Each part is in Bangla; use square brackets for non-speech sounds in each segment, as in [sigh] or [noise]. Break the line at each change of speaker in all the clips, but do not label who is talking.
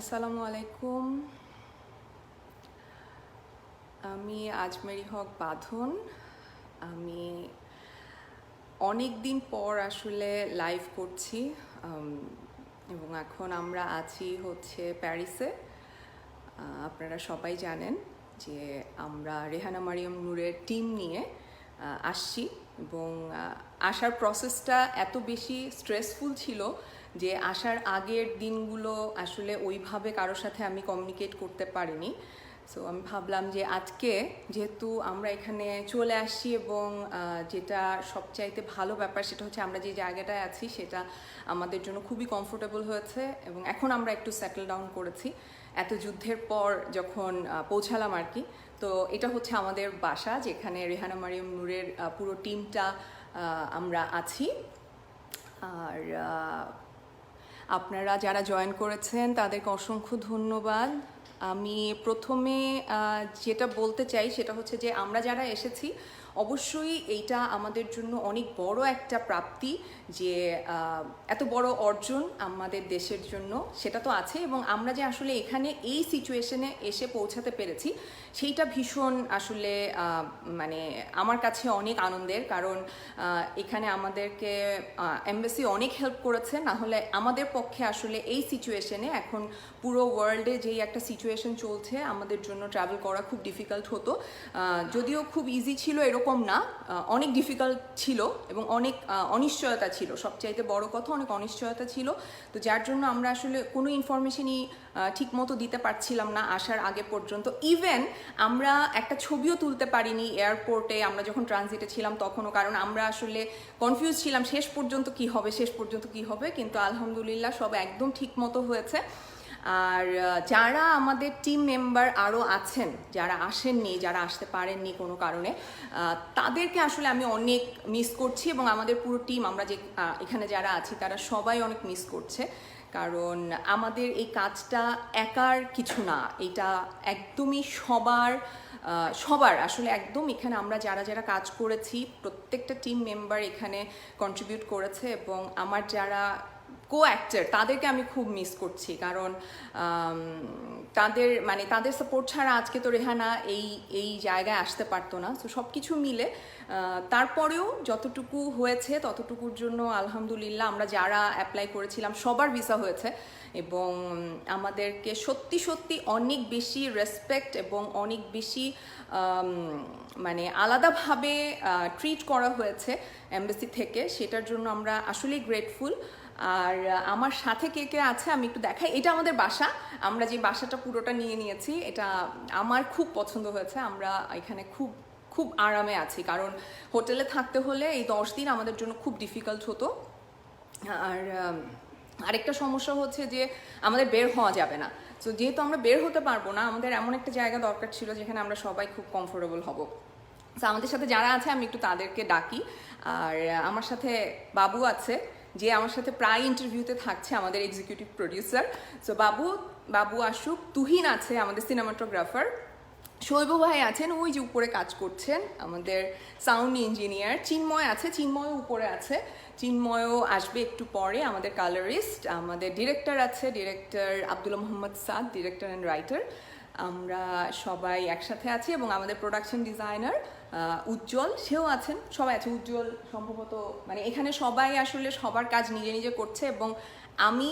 আসসালামু আলাইকুম আমি আজমেরি হক বাঁধন। আমি অনেক দিন পর আসলে লাইভ করছি এবং এখন আমরা আছি হচ্ছে প্যারিসে। আপনারা সবাই জানেন যে আমরা রেহানা মারিয়াম নূরের টিম নিয়ে আসছি। এবং আসার প্রসেসটা এত বেশি স্ট্রেসফুল ছিল যে আসার আগের দিনগুলো আসলে ওইভাবে কারোর সাথে আমি কমিউনিকেট করতে পারিনি। সো আমি ভাবলাম যে আজকে যেহেতু আমরা এখানে চলে আসছি এবং যেটা সবচাইতে ভালো ব্যাপার সেটা হচ্ছে আমরা যে জায়গাটায় আছি সেটা আমাদের জন্য খুবই কমফোর্টেবল হয়েছে এবং এখন আমরা একটু সেটেল ডাউন করেছি। এত যুদ্ধের পর যখন পৌঁছালাম আর কি, তো এটা হচ্ছে আমাদের বাসা যেখানে রেহানা মারিয়াম নূরের পুরো টিমটা আমরা আছি। আর আপনারা যারা জয়েন করেছেন, তাদেরকে অসংখ্য ধন্যবাদ। আমি প্রথমে যেটা বলতে চাই সেটা হচ্ছে যে আমরা যারা এসেছি অবশ্যই এইটা আমাদের জন্য অনেক বড় একটা প্রাপ্তি যে এত বড় অর্জন আমাদের দেশের জন্য, সেটা তো আছে এবং আমরা যে আসলে এখানে এই সিচুয়েশনে এসে পৌঁছাতে পেরেছি, সেইটা ভীষণ আসলে মানে আমার কাছে অনেক আনন্দের কারণ এখানে আমাদেরকে এমবেসি অনেক হেল্প করেছে, না হলে আমাদের পক্ষে আসলে এই সিচুয়েশনে এখন পুরো ওয়ার্ল্ডে যেই একটা সিচুয়েশন চলছে, আমাদের জন্য ট্রাভেল করা খুব ডিফিকাল্ট হতো। যদিও খুব ইজি ছিল এরকম না অনেক ডিফিকাল্ট ছিল এবং অনেক অনিশ্চয়তা ছিল। সবচাইতে বড় কথা অনেক অনিশ্চয়তা ছিল। তো যার জন্য আমরা আসলে কোনো ইনফরমেশনই ঠিক মতো দিতে পারছিলাম না আসার আগে পর্যন্ত। ইভেন আমরা একটা ছবিও তুলতে পারিনি এয়ারপোর্টে আমরা যখন ট্রানজিটে ছিলাম তখনও, কারণ আমরা আসলে কনফিউজ ছিলাম, শেষ পর্যন্ত কি হবে, শেষ পর্যন্ত কি হবে। কিন্তু আলহামদুলিল্লাহ সব একদম ঠিক মতো হয়েছে। আর যারা আমাদের টিম মেম্বার আরও আছেন, যারা আসেননি, যারা আসতে পারেননি কোনো কারণে তাদেরকে আসলে আমি অনেক মিস করছি এবং আমাদের পুরো টিম আমরা যে এখানে যারা আছি, তারা সবাই অনেক মিস করছে। কারণ আমাদের এই কাজটা একার কিছু না, এটা একদমই সবার সবার, আসলে একদম এখানে আমরা যারা যারা কাজ করেছি, প্রত্যেকটা টিম মেম্বার এখানে কন্ট্রিবিউট করেছে এবং আমার যারা কো অ্যাক্টার তাদেরকে আমি খুব মিস করছি। কারণ তাদের মানে তাদের সাপোর্ট ছাড়া আজকে তো রেহানা এই এই জায়গায় আসতে পারতো না। তো সব কিছু মিলে তারপরেও যতটুকু হয়েছে, ততটুকুর জন্য আলহামদুলিল্লাহ আমরা যারা অ্যাপ্লাই করেছিলাম, সবার ভিসা হয়েছে। এবং আমাদেরকে সত্যি সত্যি অনেক বেশি রেসপেক্ট এবং অনেক বেশি মানে আলাদাভাবে ট্রিট করা হয়েছে এমবেসি থেকে। সেটার জন্য আমরা আসলেই গ্রেটফুল আর আমার সাথে কে কে আছে আমি একটু দেখাই। এটা আমাদের বাসা। আমরা যে বাসাটা পুরোটা নিয়ে নিয়েছি, এটা আমার খুব পছন্দ হয়েছে। আমরা এখানে খুব খুব আরামে আছি। কারণ হোটেলে থাকতে হলে এই দশ দিন আমাদের জন্য খুব ডিফিকাল্ট হতো। আর আরেকটা সমস্যা হচ্ছে যে আমাদের বের হওয়া যাবে না। তো যেহেতু আমরা বের হতে পারব না, আমাদের এমন একটা জায়গা দরকার ছিল যেখানে আমরা সবাই খুব কমফোর্টেবল হব। তো আমাদের সাথে যারা আছে, আমি একটু তাদেরকে ডাকি। আর, আমার সাথে বাবু আছে। যে আমার সাথে প্রায় ইন্টারভিউতে থাকছে আমাদের এক্সিকিউটিভ প্রডিউসার সো বাবু বাবু আসুক, তুহিন আছে, আমাদের সিনেমাটোগ্রাফার শৈব ভাই আছেন, ওই যে উপরে কাজ করছেন, আমাদের সাউন্ড ইঞ্জিনিয়ার চিন্ময় আছে চিন্ময় উপরে আছে। চিন্ময়ও আসবে একটু পরে, আমাদের কালারিস্ট আমাদের ডিরেক্টর আছে director Abdullah Mohammad Saad director and writer আমরা সবাই একসাথে আছি এবং আমাদের প্রোডাকশন ডিজাইনার উজ্জ্বল, সেও আছেন। সবাই আছে। উজ্জ্বল সম্ভবত মানে এখানে সবাই আসলে সবার কাজ নিজে নিজে করছে এবং আমি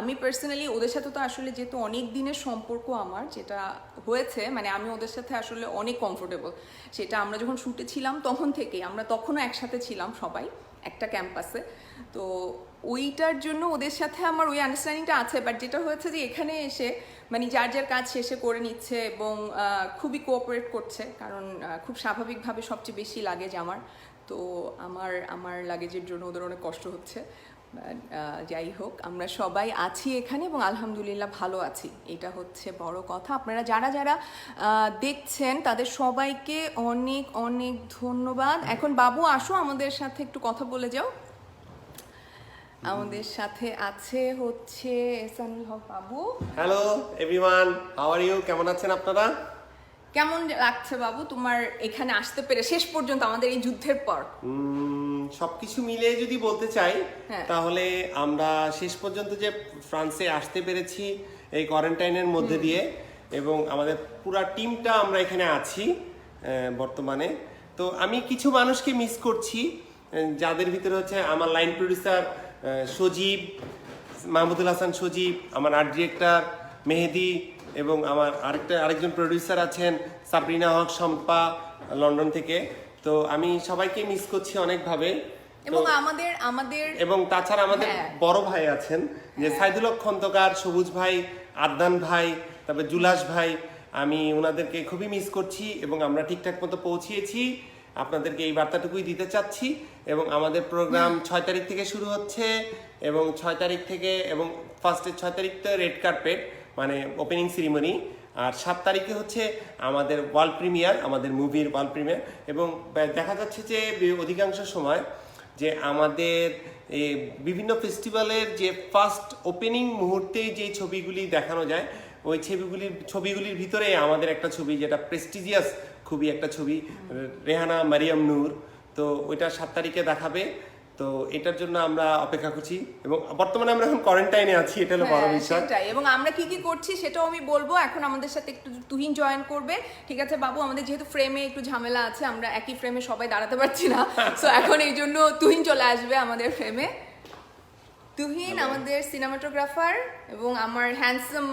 আমি পার্সোনালি ওদের সাথে তো আসলে যেহেতু অনেক দিনের সম্পর্ক আমার, যেটা হয়েছে মানে আমি ওদের সাথে আসলে অনেক কমফোর্টেবল সেটা আমরা যখন শুটে ছিলাম তখন থেকেই, আমরা তখনও একসাথে ছিলাম সবাই। একটা ক্যাম্পাসে। তো ওইটার জন্য ওদের সাথে আমার ওই আন্ডারস্ট্যান্ডিংটা আছে বাট যেটা হয়েছে যে এখানে এসে মানে যার যার কাজ শেষে করে নিচ্ছে এবং খুবই কোঅপারেট করছে, কারণ খুব স্বাভাবিকভাবে সবচেয়ে বেশি লাগেজ আমার। তো আমার আমার লাগেজের জন্য ওদের অনেক কষ্ট হচ্ছে। যাই হোক আমরা সবাই আছি এখানে এবং আলহামদুলিল্লাহ ভালো আছি। এটা হচ্ছে বড় কথা। আপনারা যারা যারা দেখছেন তাদের সবাইকে অনেক অনেক ধন্যবাদ। এখন বাবু আসো আমাদের সাথে একটু কথা বলে যাও। আমাদের সাথে আছে হচ্ছে Ehsanul Haque Babu.
Hello everyone how are you কেমন আছেন আপনারা?
কেমন লাগছে বাবু? তোমার এখানে আসতে পেরে শেষ পর্যন্ত আমাদের এই যুদ্ধের পর।
সবকিছু মিলে যদি বলতে চাই
হ্যাঁ।
তাহলে আমরা শেষ পর্যন্ত যে ফ্রান্সে আসতে পেরেছি এই কোয়ারেন্টাইনের মধ্যে দিয়ে এবং আমাদের পুরা টিমটা আমরা এখানে আছি বর্তমানে। তো আমি কিছু মানুষকে মিস করছি যাদের ভিতরে হচ্ছে আমার লাইন প্রডিউসার সজীব মাহমুদুল হাসান সজীব আমার আর্ট ডিরেক্টর মেহেদি এবং আমার আরেকটা আরেকজন প্রডিউসার আছেন সাবরিনা হক শম্পা লন্ডন থেকে। তো আমি সবাইকে মিস করছি অনেকভাবে।
এবং আমাদের আমাদের
এবং তাছাড়া আমাদের
হ্যাঁ।
বড় ভাই আছেন যে সাইদুল হক খন্দকার সবুজ ভাই আদনান ভাই তারপর জুলাস ভাই আমি ওনাদেরকে খুবই মিস করছি এবং আমরা ঠিকঠাক মতো পৌঁছিয়েছি। আপনাদেরকে এই বার্তাটুকুই দিতে চাচ্ছি এবং আমাদের প্রোগ্রাম ছয় তারিখ থেকে শুরু হচ্ছে এবং ছয় তারিখ থেকে এবং ফার্স্টের ছয় তারিখ তো রেড কার্পেট মানে ওপেনিং সেরিমনি আর সাত তারিখে হচ্ছে আমাদের ওয়ার্ল্ড প্রিমিয়ার, আমাদের মুভির ওয়ার্ল্ড প্রিমিয়ার এবং দেখা যাচ্ছে যে অধিকাংশ সময় যে আমাদের বিভিন্ন ফেস্টিভ্যালের যে ফার্স্ট ওপেনিং মুহূর্তে যে ছবিগুলি দেখানো যায়, ওই ছবিগুলির ছবিগুলির ভিতরে আমাদের একটা ছবি যেটা প্রেস্টিজিয়াস খুবই একটা ছবি, রেহানা মারিয়াম নূর। তো ওইটা সাত তারিখে দেখাবে। তো এটার জন্য আমরা অপেক্ষা করছি এবং বর্তমানে আমরা এখন কোয়ারেন্টাইনে আছি এটা হলো বড়
হ্যাঁ,
বিষয়।
সেটাই। এবং আমরা কি কি করছি সেটাও আমি বলব। এখন আমাদের সাথে একটু তুহিন জয়েন করবে। ঠিক আছে বাবু আমাদের যেহেতু ফ্রেমে একটু ঝামেলা আছে আমরা একই ফ্রেমে সবাই দাঁড়াতে পারছি না। [laughs] সো এখন এই জন্য তুহিন চলে আসবে আমাদের ফ্রেমে তুহিন আমাদের সিনেমাটোগ্রাফার এবং আমার হ্যান্ডসাম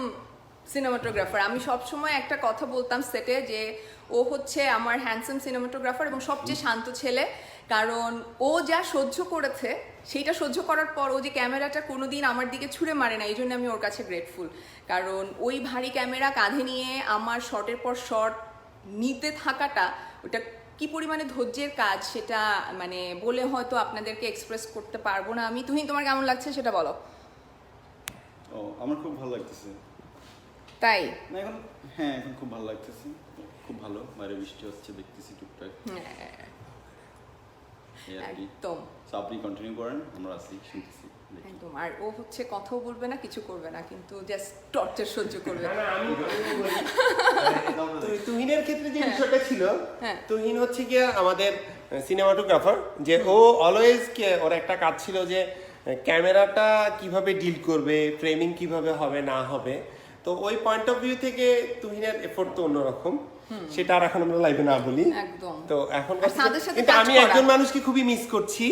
সিনেমাটোগ্রাফার আমি সব সময় একটা কথা বলতাম সেটে যে ও হচ্ছে আমার হ্যান্ডসাম সিনেমাটোগ্রাফার এবং সবচেয়ে শান্ত ছেলে। কারণ ও যা সহ্য করেছে সেইটা সহ্য করার পর ও যে ক্যামেরাটা কোনো দিন আমার দিকে ছুঁড়ে মারে না এই জন্য আমি ওর কাছে গ্রেটফুল কারণ ওই ভারী ক্যামেরা কাঁধে নিয়ে আমার শটের পর শট নিতে থাকাটা ওটা কি পরিমাণে ধৈর্যের কাজ সেটা মানে বলে হয়তো আপনাদেরকে এক্সপ্রেস করতে পারব না আমি। তুমি তোমার কেমন লাগছে সেটা বলো।
ও আমার খুব ভালো লাগতেছে।
তাই?
না এখন হ্যাঁ এখন খুব ভালো লাগতেছে। খুব ভালো বাইরে বৃষ্টি হচ্ছে দেখতেছি টুকটাক।
হ্যাঁ, একদম।
আপনি কন্টিনিউ করেন আমরা আছি শুনতেছি
একদম। আর ও হচ্ছে কথাও বলবে না কিছু করবে না কিন্তু জাস্ট টর্চার সহ্য [laughs] করবে।
না, না, আমি [laughs] আমি বলি। [laughs] তুহিনের ক্ষেত্রে যে বিষয়টা ছিল
হ্যাঁ।
তুহিন হচ্ছে গিয়ে আমাদের সিনেমাটোগ্রাফার যে ও অলওয়েজ ওর একটা কাজ ছিল যে ক্যামেরাটা কীভাবে ডিল করবে ফ্রেমিং কীভাবে হবে না হবে। তো ওই পয়েন্ট অফ ভিউ থেকে তুহিনের এফোর্ট তো অন্যরকম। সেটা আর এখন আমরা লাইভে না বলি। তো এখন কিন্তু আমি। একজন মানুষকে খুবই মিস করছি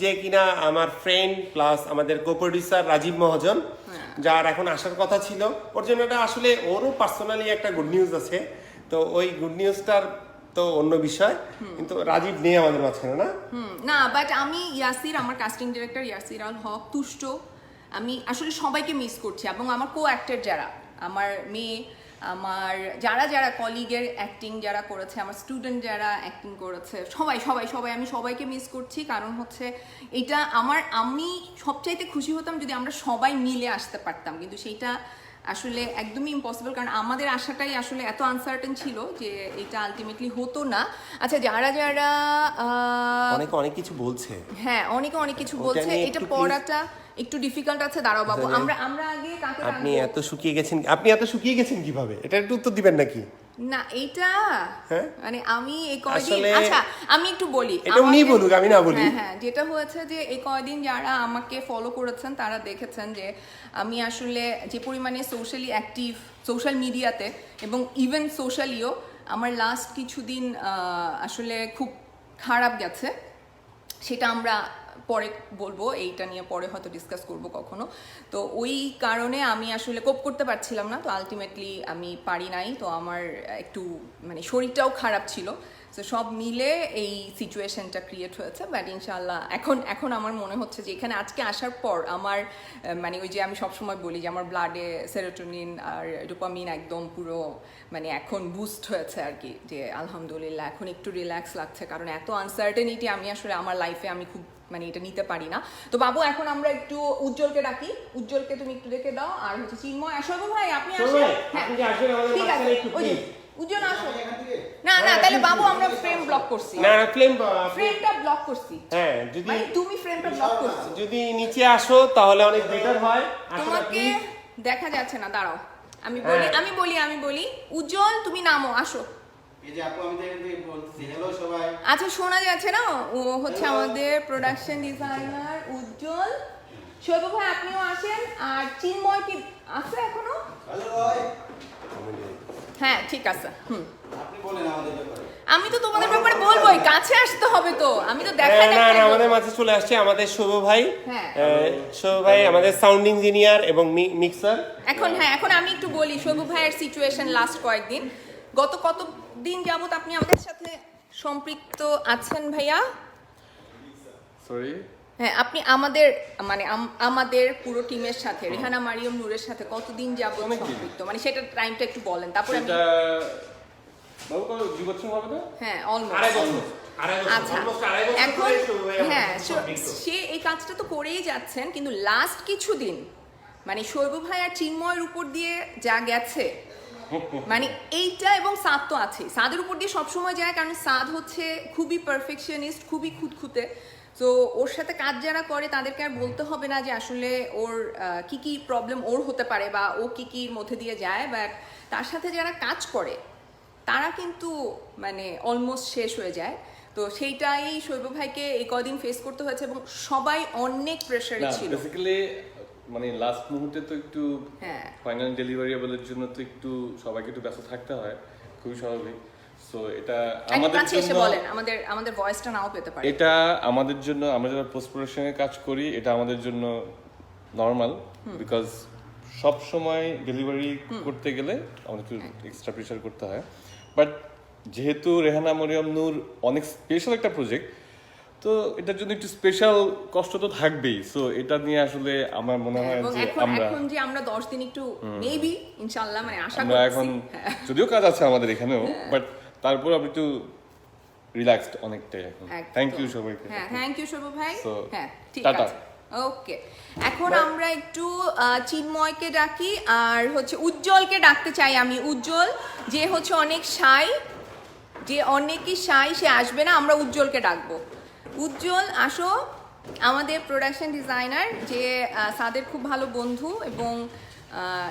যে কিনা আমার ফ্রেন্ড প্লাস আমাদের কো প্রডিউসার রাজীব মহাজন
হ্যাঁ।
যার এখন আসার কথা ছিল। ওর জন্য এটা আসলে ওরও পার্সোনালি একটা গুড নিউজ আছে। তো ওই গুড নিউজটার তো অন্য বিষয়। কিন্তু রাজীব নেই আমাদের মাঝখানে না?
না বাট আমি ইয়াসির আমার কাস্টিং ডিরেক্টর ইয়াসির আল হক তুষ্ট। আমি আসলে সবাইকে মিস করছি এবং আমার কো অ্যাক্টর যারা আমার মেয়ে আমার যারা যারা কলিগের অ্যাক্টিং যারা করেছে আমার স্টুডেন্ট যারা অ্যাক্টিং করেছে সবাই সবাই সবাই আমি সবাইকে মিস করছি। কারণ হচ্ছে এটা আমার আমি সবচাইতে খুশি হতাম যদি আমরা সবাই মিলে আসতে পারতাম। কিন্তু সেইটা আসলে একদমই ইম্পসিবল কারণ আমাদের আশাটাই আসলে এত আনসার্টেন ছিল যে এটা আলটিমেটলি হতো না। আচ্ছা যারা যারা আহ,
অনেকে অনেক কিছু বলছে।
হ্যাঁ অনেকে অনেক কিছু বলছে। এটা পড়াটা একটু ডিফিকাল্ট আছে দাঁড়াও বাবু আমরা আমরা আগে কাকে
আপনি এত শুকিয়ে গেছেন আপনি এত শুকিয়ে গেছেন কীভাবে? এটা একটু উত্তর দিবেন নাকি?
না এইটা
হ্যাঁ?
মানে আমি এই কয়দিন আচ্ছা আমি একটু বলি।
এটা
আমাকে-
বলুক, আমি না বলি।
হ্যাঁ হ্যাঁ যেটা হয়েছে যে এই কয়দিন যারা আমাকে ফলো করেছেন তারা দেখেছেন যে আমি আসলে যে পরিমাণে সোশ্যালি অ্যাক্টিভ সোশ্যাল মিডিয়াতে এবং ইভেন সোশ্যালিও আমার লাস্ট কিছুদিন আসলে খুব খারাপ গেছে। সেটা আমরা পরে বলব, এইটা নিয়ে পরে হয়তো ডিসকাস করব কখনো। তো ওই কারণে আমি আসলে কোপ করতে পারছিলাম না, তো আলটিমেটলি আমি পারি নাই। তো আমার একটু মানে শরীরটাও খারাপ ছিল। তো সব মিলে এই সিচুয়েশনটা ক্রিয়েট হয়েছে বাট ইনশাল্লাহ এখন এখন আমার মনে হচ্ছে যে এখানে আজকে আসার পর আমার মানে ওই যে আমি সবসময় বলি যে আমার ব্লাডে সেরোটোনিন আর ডোপামিন একদম পুরো মানে এখন বুস্ট হয়েছে আর কি, যে আলহামদুলিল্লাহ এখন একটু রিল্যাক্স লাগছে। কারণ এত আনসার্টেনিটি আমি আসলে আমার লাইফে আমি খুব মানে এটা নিতে পারি না। তো বাবু এখন আমরা একটু উজ্জ্বলকে ডাকি। উজ্জ্বলকে তুমি একটু দেখে দাও। আর হচ্ছে চিন্ময় আসব ভাই আপনি আসেন। হ্যাঁ। ঠিক আছে। ওই যে, উজ্জ্বল আসো। না না তাহলে বাবু আমরা ফ্রেম ব্লক করছি।
না না ফ্লেম
ফ্রেমটা ব্লক করছি।
হ্যাঁ যদি
মানে তুমি ফ্রেমটা ব্লক করছ।
যদি নিচে আসো তাহলে অনেক বেটার হয়।
তোমাকে দেখা যাচ্ছে না দাঁড়াও। আমি বলি
হ্যাঁ।
আমি বলি আমি বলি। উজ্জ্বল তুমি নামো আসো। আচ্ছা শোনা যাচ্ছে না? ও হচ্ছে আমাদের প্রোডাকশন ডিজাইনার উজ্জ্বল। শৈব ভাই আপনিও আসেন। আর চিন্ময় কি আছে এখনও? হ্যাঁ ঠিক আছে। হুম।
আপনি বলেন আমাদের ব্যাপারে।
আমি তো তোমাদের ব্যাপারে বলবোই কাছে আসতে হবে তো। আমি তো দেখা
না না আমাদের মাঝে চলে আসছে আমাদের শুভ ভাই।
হ্যাঁ।
শুভ ভাই আমাদের সাউন্ড ইঞ্জিনিয়ার এবং মিক্সার
এখন হ্যাঁ এখন আমি একটু বলি শোভু ভাইয়ের সিচুয়েশন লাস্ট কয়েকদিন। গত কত দিন যাবত আপনি আমাদের সাথে সম্পৃক্ত আছেন ভাইয়া?
সরি
হ্যাঁ আপনি আমাদের মানে আমাদের পুরো টিমের সাথে রেহানা মারিয়ম নূরের সাথে কতদিন যাবত সম্পৃক্ত? মানে সেটা টাইমটা একটু বলেন তারপরে আমি
এটা বাবু কত? দুই বছর হবে না
হ্যাঁ অলমোস্ট
আড়াই বছর।
আচ্ছা
almost আড়াই বছর
এখন হ্যাঁ সে- সে এই কাজটা তো করেই যাচ্ছেন কিন্তু লাস্ট কিছুদিন মানে শৈব ভাই আর চিন্ময়ের উপর দিয়ে যা গেছে মানে এইটা এবং সাদ তো আছে সাদের উপর দিয়ে সবসময় যায় কারণ সাদ হচ্ছে খুবই পারফেকশনিস্ট খুবই খুঁতখুঁতে। তো ওর সাথে কাজ যারা করে তাদেরকে আর বলতে হবে না যে আসলে ওর কি কি প্রবলেম ওর হতে পারে বা ও কি কির মধ্যে দিয়ে যায়। বাট তার সাথে যারা কাজ করে তারা কিন্তু মানে অলমোস্ট শেষ হয়ে যায়। তো সেইটাই শৈব ভাইকে এই কদিন ফেস করতে হয়েছে এবং সবাই অনেক প্রেশারে ছিল।
মানে লাস্ট মুহূর্তে তো একটু
হ্যাঁ।
ফাইনাল ডেলিভারিয়েবলের জন্য তো একটু সবাইকে একটু ব্যস্ত থাকতে হয় খুবই স্বাভাবিক। সো এটা আমাদের জন্য
বলেন আমাদের আমাদের ভয়েসটা নাও পেতে পারে
এটা আমাদের জন্য আমরা যারা পোস্ট প্রোডাকশনে কাজ করি এটা আমাদের জন্য নর্মাল বিকজ সব সময় ডেলিভারি করতে গেলে আমাদের একটু এক্সট্রা প্রেশার করতে হয়। বাট যেহেতু রেহানা মরিয়ম নূর অনেক স্পেশাল একটা প্রজেক্ট তো এটার জন্য একটু স্পেশাল কষ্ট তো থাকবেই। সো এটা নিয়ে আসলে আমার মনে হয় যে
এখন
আমরা
এখন যে আমরা দশ দিন একটু মেবি ইনশাল্লাহ মানে আশা করছি।
এখন
হ্যাঁ।
যদিও কাজ আছে আমাদের এখানেও বাট তারপর আমি একটু রিল্যাক্সড অনেকটাই এখন। থ্যাংক ইউ সবাইকে।
হ্যাঁ থ্যাংক ইউ শোভ ভাই। হ্যাঁ ঠিক আছে। ওকে এখন আমরা একটু চিন্ময়কে ডাকি আর হচ্ছে উজ্জ্বলকে ডাকতে চাই আমি। উজ্জ্বল যে হচ্ছে অনেক সাই যে অনেকই সাই সে আসবে না আমরা উজ্জ্বলকে ডাকবো। উজ্জ্বল আসো। আমাদের প্রোডাকশন ডিজাইনার যে সাদের খুব ভালো বন্ধু এবং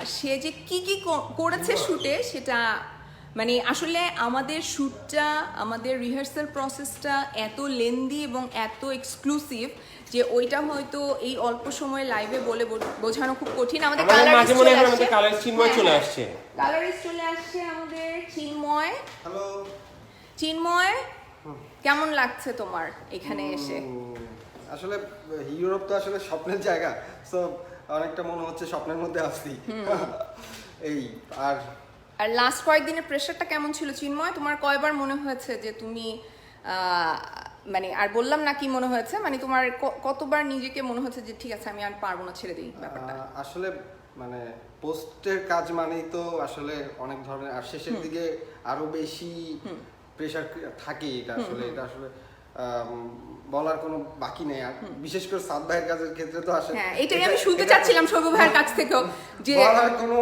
সে যে কি কি করেছে শুটে সেটা মানে আসলে আমাদের শ্যুটটা আমাদের রিহার্সাল প্রসেসটা এত লেন্দি এবং এত এক্সক্লুসিভ যে ওইটা হয়তো এই অল্প সময়ে লাইভে বলে বো- বোঝানো খুব কঠিন। আমাদের
মনে হয়
কালার
কালার চিন্ময় চলে আসছে।
কালারিস্ট চলে আসছে আমাদের চিন্ময়।
হ্যালো
চিন্ময় কেমন লাগছে তোমার এখানে এসে?
আসলে ইউরোপ তো আসলে স্বপ্নের জায়গা সো অনেকটা মনে হচ্ছে স্বপ্নের মধ্যে আসছি [laughs] এই আর
আর লাস্ট কয়েকদিনের প্রেশারটা কেমন ছিল? চিন্ময় তোমার কয়বার মনে হয়েছে যে তুমি মানে আর বললাম না কি মনে হয়েছে মানে তোমার কতবার নিজেকে মনে হচ্ছে যে ঠিক আছে আমি আর পারব না ছেড়ে দিই ব্যাপারটা
আসলে মানে পোস্টের কাজ মানেই তো আসলে অনেক ধরনের আর শেষের দিকে আরও বেশি প্রেশার থাকে এটা আসলে এটা আসলে বলার কোনো বাকি নেই আর। বিশেষ করে সাদ ভাইয়ের কাজের ক্ষেত্রে তো আসলে
হ্যাঁ এটাই আমি শুনতে চাচ্ছিলাম শৈব ভাইয়ের কাছ থেকেও যে
বলার কোনো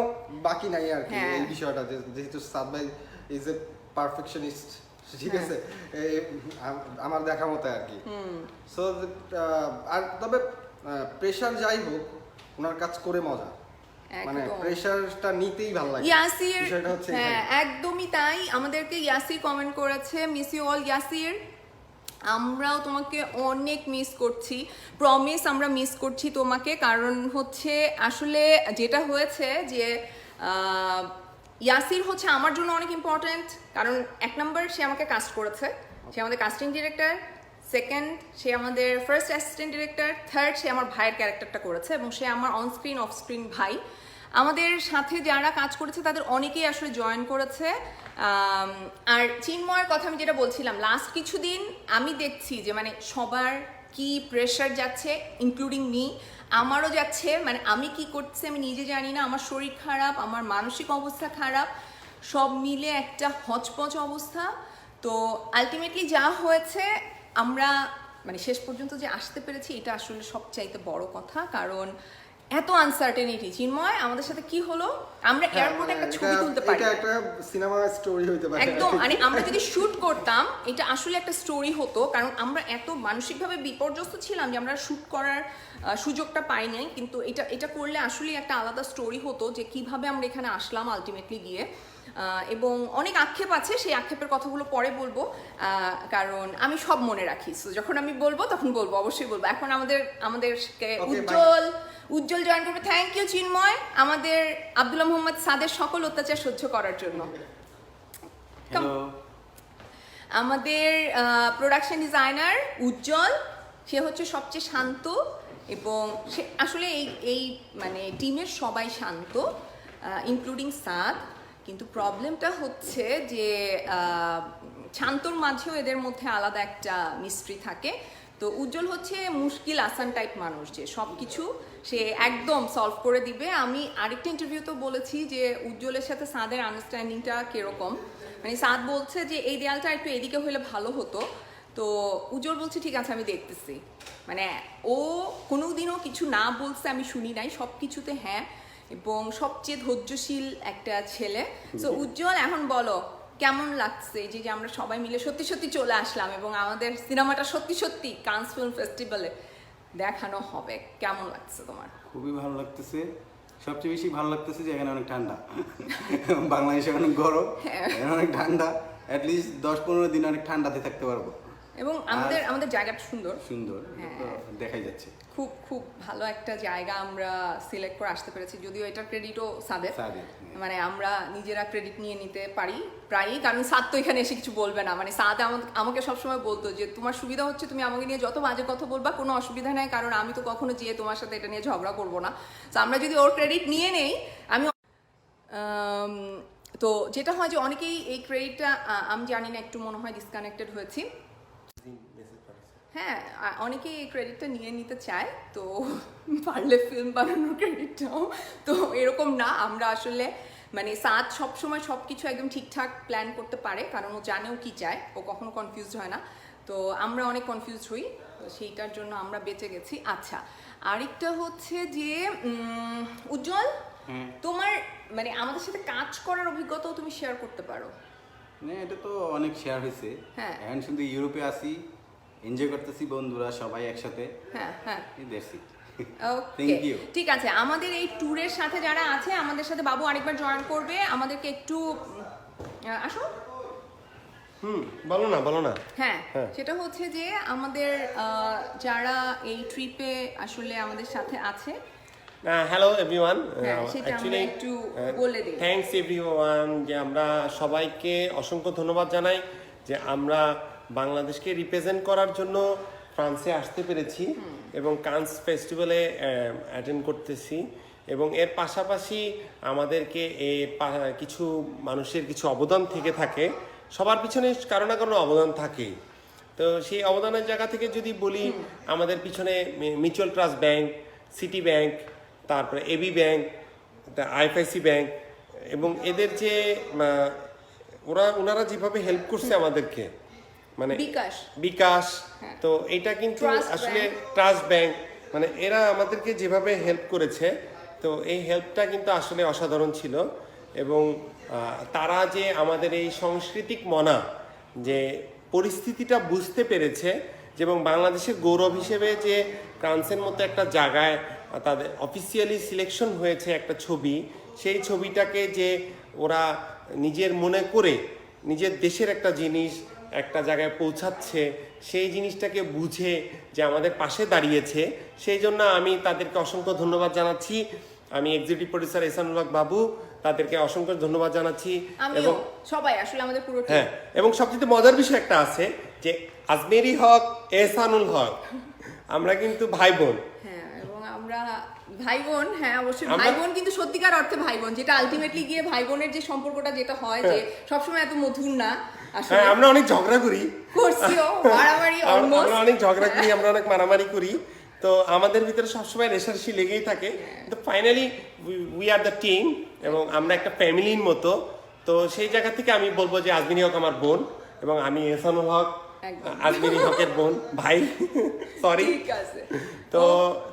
বাকি নাই আর কি
হ্যাঁ।
এই বিষয়টা যেহেতু সাদ ভাই ইজ এ পারফেকশনিস্ট ঠিক
হ্যাঁ।
আছে? আমার দেখা মতো আর কি। সো আর তবে প্রেশার যাই হোক ওনার কাজ করে মজা। মানে
একদম।
নিতেই ভালো লাগে।
ইয়াসির হ্যাঁ একদমই তাই। আমাদেরকে ইয়াসির কমেন্ট করেছে মিস ইউ অল ইয়াসির। আমরাও তোমাকে অনেক মিস করছি। প্রমিস আমরা মিস করছি তোমাকে। কারণ হচ্ছে আসলে যেটা হয়েছে যে ইয়াসির হচ্ছে আমার জন্য অনেক ইম্পর্ট্যান্ট কারণ এক নম্বর সে আমাকে কাস্ট করেছে। সে আমাদের কাস্টিং ডিরেক্টর সেকেন্ড সে আমাদের ফার্স্ট অ্যাসিস্ট্যান্ট ডিরেক্টর থার্ড সে আমার ভাইয়ের ক্যারেক্টারটা করেছে এবং সে আমার অন স্ক্রিন অফ স্ক্রিন ভাই। আমাদের সাথে যারা কাজ করেছে, তাদের অনেকেই আসলে জয়েন করেছে। আর চিন্ময়ের কথা আমি যেটা বলছিলাম লাস্ট কিছুদিন আমি দেখছি যে মানে সবার কি প্রেশার যাচ্ছে ইনক্লুডিং মি আমারও যাচ্ছে। মানে আমি কি করছি আমি নিজে জানি না। আমার শরীর খারাপ, আমার মানসিক অবস্থা খারাপ, সব মিলে একটা হচপচ অবস্থা। তো আলটিমেটলি যা হয়েছে আমরা মানে শেষ পর্যন্ত যে আসতে পেরেছি এটা আসলে সবচাইতে বড় কথা। কারণ এত আনসার্টেনিটি চিন্ময় আমাদের সাথে কি হলো? আমরা
হ্যাঁ,
এয়ারপোর্টে
মানে
একটা ছবি তুলতে পারি
এটা একটা সিনেমা স্টোরি হইতে পারে।
একদম মানে [laughs] আমরা যদি শুট করতাম এটা আসলে একটা স্টোরি হতো। কারণ আমরা এত মানসিকভাবে বিপর্যস্ত ছিলাম যে আমরা শুট করার সুযোগটা পাইনি কিন্তু এটা এটা করলে আসলে একটা আলাদা স্টোরি হতো যে কীভাবে আমরা এখানে আসলাম আলটিমেটলি গিয়ে। এবং অনেক আক্ষেপ আছে সেই আক্ষেপের কথাগুলো পরে বলব। আহ, কারণ আমি সব মনে রাখি। যখন আমি বলব তখন বলব অবশ্যই বলব। এখন আমাদের আমাদের উজ্জ্বল উজ্জ্বল জয়েন করবে। থ্যাংক ইউ চিন্ময় আমাদের আব্দুল্লাহ মোহাম্মদ সাদের সকল অত্যাচার সহ্য করার জন্য। আমাদের প্রোডাকশন ডিজাইনার উজ্জ্বল সে হচ্ছে সবচেয়ে শান্ত এবং সে আসলে এই এই মানে টিমের সবাই শান্ত ইনক্লুডিং সাদ। কিন্তু প্রবলেমটা হচ্ছে যে শান্তর মাঝেও এদের মধ্যে আলাদা একটা মিস্ট্রি থাকে। তো উজ্জ্বল হচ্ছে মুশকিল আসান টাইপ মানুষ যে সব কিছু সে একদম সলভ করে দিবে। আমি আরেকটা ইন্টারভিউতেও বলেছি যে উজ্জ্বলের সাথে সাদের আন্ডারস্ট্যান্ডিংটা কীরকম? মানে সাদ বলছে যে, এই দেয়ালটা একটু এদিকে হলে ভালো হতো। তো উজ্জ্বল বলছে, ঠিক আছে, আমি দেখতেছি। মানে ও কোনোদিনও কিছু না বলছে, আমি শুনি নাই। সব কিছুতে হ্যাঁ এবং সবচেয়ে ধৈর্যশীল একটা ছেলে। তো উজ্জ্বল এখন বলো কেমন লাগছে এই যে যে আমরা সবাই মিলে সত্যি সত্যি চলে আসলাম এবং আমাদের সিনেমাটা সত্যি সত্যি কান্স ফিল্ম ফেস্টিভ্যালে দেখানো হবে? কেমন লাগছে তোমার?
খুবই ভালো লাগতেছে। সবচেয়ে বেশি ভালো লাগতেছে যে এখানে অনেক ঠান্ডা। বাংলাদেশে অনেক গরম
হ্যাঁ।
এখানে অনেক ঠান্ডা। অ্যাটলিস্ট দশ পনেরো দিন অনেক ঠান্ডাতে থাকতে পারব।
এবং আমাদের আমাদের জায়গাটা সুন্দর।
সুন্দর
হ্যাঁ।
দেখাই যাচ্ছে।
খুব খুব ভালো একটা জায়গা আমরা সিলেক্ট করে আসতে পেরেছি যদিও এটা ক্রেডিটও সাদের
হ্যাঁ।
মানে আমরা নিজেরা ক্রেডিট নিয়ে নিতে পারি প্রায়ই কারণ সাদ তো এখানে এসে কিছু বলবে না। মানে সাদ আমা- আমাকে সবসময় বলতো যে তোমার সুবিধা হচ্ছে তুমি আমাকে নিয়ে যত বাজে কথা বলবা কোনো অসুবিধা নেই কারণ আমি তো কখনো যেয়ে তোমার সাথে এটা নিয়ে ঝগড়া করব না। তো আমরা যদি ওর ক্রেডিট নিয়ে নেই আমি তো যেটা হয় যে অনেকেই এই ক্রেডিটটা আমি জানি না একটু মনে হয় ডিসকানেক্টেড হয়েছি। হ্যাঁ অনেকেই এই ক্রেডিটটা নিয়ে নিতে চায় তো পারলে ফিল্ম বানানোর ক্রেডিটটাও তো এরকম না আমরা আসলে মানে সাত সবসময় সব কিছু একদম ঠিকঠাক প্ল্যান করতে পারে কারণ ও জানেও কি চায় ও কখনো কনফিউজ হয় না। তো আমরা অনেক কনফিউজড হই তো সেইটার জন্য আমরা বেঁচে গেছি। আচ্ছা আরেকটা হচ্ছে যে উজ্জ্বল তোমার মানে আমাদের সাথে কাজ করার অভিজ্ঞতাও তুমি শেয়ার করতে পারো।
মানে এটা তো অনেক শেয়ার হয়েছে।
হ্যাঁ।
এখন শুধু ইউরোপে আসি এনজয় করতেছি বন্ধুরা সবাই একসাথে।
হ্যাঁ হ্যাঁ. ঠিক আছে আমাদের এই ট্যুরের সাথে যারা আছে আমাদের সাথে বাবু আরেকবার জয়েন করবে। আমাদেরকে একটু আসো।
হুম বলো না বলো না।
হ্যাঁ
হ্যাঁ।
সেটা হচ্ছে যে আমাদের যারা এই ট্রিপে আসলে আমাদের সাথে আছে।
হ্যালো এভরিওয়ান
হ্যাঁ, আমরা একটু বলে দিই।
থ্যাঙ্কস এভরিওয়ান যে আমরা সবাইকে অসংখ্য ধন্যবাদ জানাই যে আমরা বাংলাদেশকে রিপ্রেজেন্ট করার জন্য ফ্রান্সে আসতে পেরেছি এবং কান্স ফেস্টিভ্যালে অ্যাটেন্ড করতেছি এবং এর পাশাপাশি আমাদেরকে পা- কিছু মানুষের কিছু অবদান থেকে থাকে। সবার পিছনে কারও না কারও অবদান থাকেই। তো সেই অবদানের জায়গা থেকে যদি বলি আমাদের পিছনে mutual trust bank city bank তারপরে এবি ব্যাংক আইএফআইসি ব্যাংক এবং এদের যে ওরা ওনারা যেভাবে হেল্প করছে আমাদেরকে মানে
বিকাশ।
বিকাশ
হ্যাঁ।
তো এটা কিন্তু আসলে ট্রাস্ট ব্যাংক মানে এরা আমাদেরকে যেভাবে হেল্প করেছে তো এই হেল্পটা কিন্তু আসলে অসাধারণ ছিল এবং তারা যে আমাদের এই সাংস্কৃতিক মনা যে পরিস্থিতিটা বুঝতে পেরেছে যে এবং বাংলাদেশের গৌরব হিসেবে যে ফ্রান্সের মতো একটা জায়গায় তাদের অফিসিয়ালি সিলেকশন হয়েছে একটা ছবি সেই ছবিটাকে যে ওরা নিজের মনে করে নিজের দেশের একটা জিনিস একটা জায়গায় পৌঁছাচ্ছে সেই জিনিসটাকে বুঝে যে আমাদের পাশে দাঁড়িয়েছে সেই জন্য আমি তাদেরকে অসংখ্য ধন্যবাদ জানাচ্ছি। আমি এক্সিকিউটিভ প্রডিউসার এসানুল হক বাবু তাদেরকে অসংখ্য ধন্যবাদ জানাচ্ছি এবং
সবাই আসলে আমাদের পুরো
হ্যাঁ এবং সবচেয়ে মজার বিষয় একটা আছে যে আজমেরি হক এহসানুল হক। আমরা কিন্তু ভাই বোন
হ্যাঁ এবং আমরা ভাই বোন হ্যাঁ অবশ্যই ভাই বোন কিন্তু সত্যিকার অর্থে ভাই বোন যেটা আলটিমেটলি গিয়ে ভাই বোনের যে সম্পর্কটা যেটা হয় যে সবসময় এত মধুর না।
হ্যাঁ আমরা অনেক ঝগড়া করি। আমরা অনেক ঝগড়া করি আমরা অনেক মারামারি করি। তো আমাদের ভিতরে সবসময় রেশারেশি লেগেই থাকে। তো finally we are the team এবং আমরা একটা ফ্যামিলির মতো। তো সেই জায়গা থেকে আমি বলব যে আজমিনী হক আমার বোন এবং আমি এহসানুল হক হকের বোন ভাই সরি
ঠিক আছে।
তো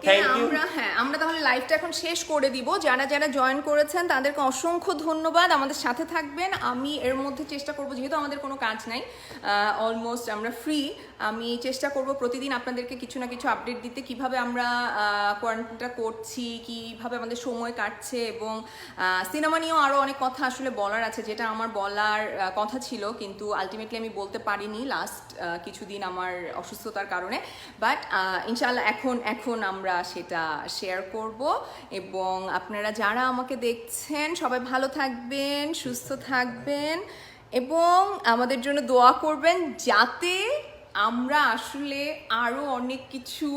থ্যাংক ইউ
আমরা হ্যাঁ আমরা তাহলে লাইভটা এখন শেষ করে দিব। যারা যারা জয়েন করেছেন তাদেরকে অসংখ্য ধন্যবাদ। আমাদের সাথে থাকবেন। আমি এর মধ্যে চেষ্টা করব যেহেতু আমাদের কোনো কাজ নাই অলমোস্ট আমরা ফ্রি আমি চেষ্টা করব প্রতিদিন আপনাদেরকে কিছু না কিছু আপডেট দিতে কীভাবে আমরা কোয়ারেন্টাইনটা করছি কীভাবে আমাদের সময় কাটছে এবং সিনেমা নিয়েও আরও অনেক কথা আসলে বলার আছে যেটা আমার বলার কথা ছিল কিন্তু আলটিমেটলি আমি বলতে পারিনি। লাস্ট কিছুদিন আমার অসুস্থতার কারণে। বাট ইনশাল্লাহ এখন এখন আমরা সেটা শেয়ার করব। এবং আপনারা যারা আমাকে দেখছেন, সবাই ভালো থাকবেন, সুস্থ থাকবেন। এবং আমাদের জন্য দোয়া করবেন যাতে আমরা আসলে আরও অনেক কিছু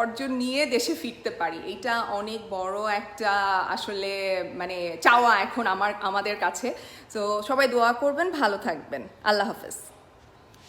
অর্জন নিয়ে দেশে ফিরতে পারি। এটা অনেক বড় একটা আসলে মানে চাওয়া এখন আমার, আমাদের কাছে। তো সবাই দোয়া করবেন, ভালো থাকবেন। আল্লাহ হাফেজ।